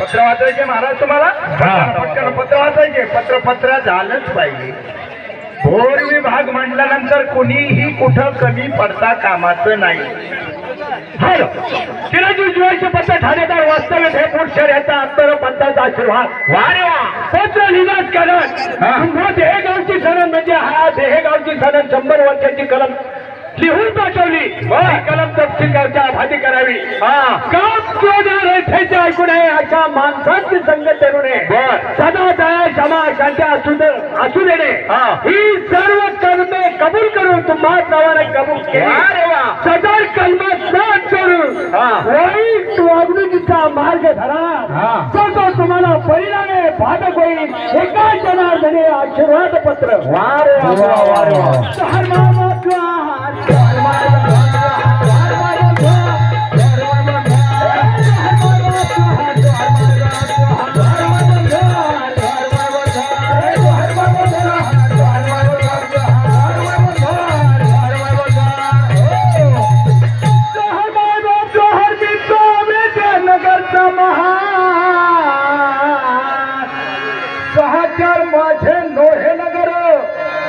पत्र वाचायचे महाराज तुम्हाला? पत्र वाचायचे. पत्र पत्र झालंच पाहिजे. भोर विभाग म्हटल्यानंतर कुणीही कुठं कमी पडता कामाचं नाही. हॅलो चिरंजीव ठाणेदार वास्तव्य ढेपूर शहराचा अंतर पंथाचा आशीर्वाद. वारे पत्र निवास करण पुन्हा देहगावची सणन म्हणजे हा देहगावची सणन शंभर वर्षाची कलम. लिहून पाठवली. ही कलम तपशीलगावच्या आभाती करावी. काम ऐकून आहे अशा माणसांची संगत करू नये सदा दया क्षमा शांती असू असू देणे ही. सर्व कर्मे कबूल करून तुम्हा नावाने कबूल केली. सदर कलमात साथ सोडून वाईट वागणुकीचा मार्ग धरा. तो तो तुम्हाला परिणामे बाधक होईल एका जनार्दने आशीर्वाद पत्र नगरचा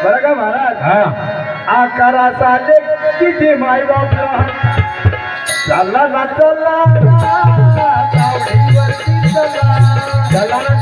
बरं का महाराज? आकाराचा लेख किती माय बापला. चालला ना चला चला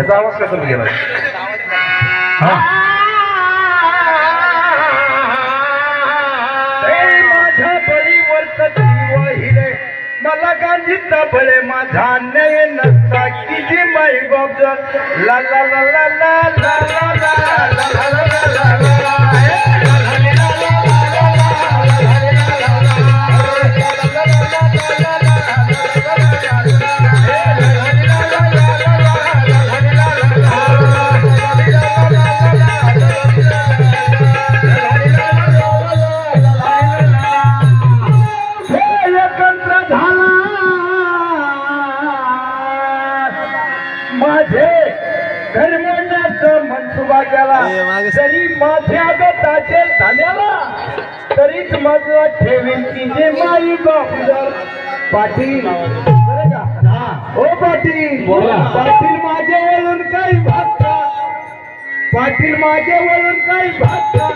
त्याचा आवाज काय कमी गेला? हा. भले माझा नये नसता. किती माई बाबा ला ला ला ला ला. घरमनाचा मनसुबा केला. तरी माझ्या गटाचे धान्याला. तरीच माझा ठेवील तिचे माई बापूदर पाटील. ओ हो, पाटील. पाटील माझे वळून काही भागतात. पाटील माझे वळून काही भागतात.